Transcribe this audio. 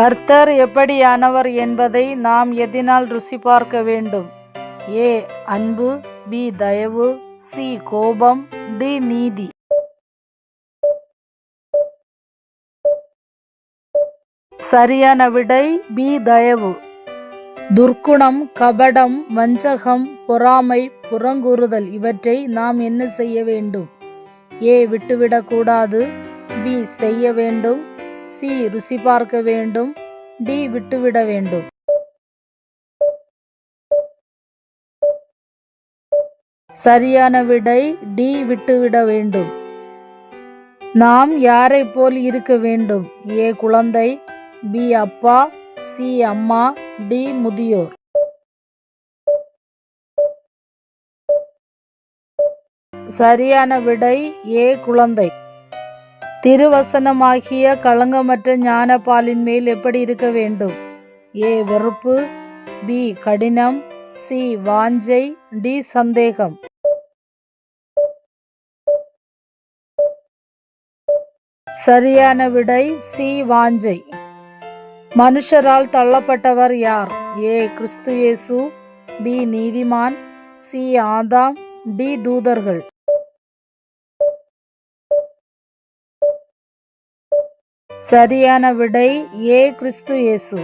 கர்த்தர் எப்படியானவர் என்பதை நாம் எதினால் ருசி பார்க்க வேண்டும். ஏ அன்பு பி தயவு சி கோபம் டி நீதி. சரியான விடை பி தயவு. துர்க்குணம் கபடம் வஞ்சகம் பொறாமை புறங்கூறுதல் இவற்றை நாம் என்ன செய்ய வேண்டும்? ஏ விட்டுவிடக்கூடாது. பி செய்ய வேண்டும். சி ருசி பார்க்க வேண்டும் டி விட்டுவிட வேண்டும். சரியான விடை டி விட்டுவிட வேண்டும். நாம் யாரை போல் இருக்க வேண்டும்? ஏ குழந்தை பி அப்பா சி அம்மா டி முதியோர். சரியான விடை ஏ குழந்தை. திருவசனமாகிய களங்கமற்ற ஞானப்பாலின் மேல் எப்படி இருக்க வேண்டும்? ஏ வெறுப்பு பி கடினம் சி வாஞ்சை டி சந்தேகம். சரியான விடை சி வாஞ்சை. மனுஷரால் தள்ளப்பட்டவர் யார்? ஏ கிறிஸ்து இயேசு பி நீதிமான் சி ஆதாம் டி தூதர்கள். சரியான விடை ஏ கிறிஸ்து இயேசு.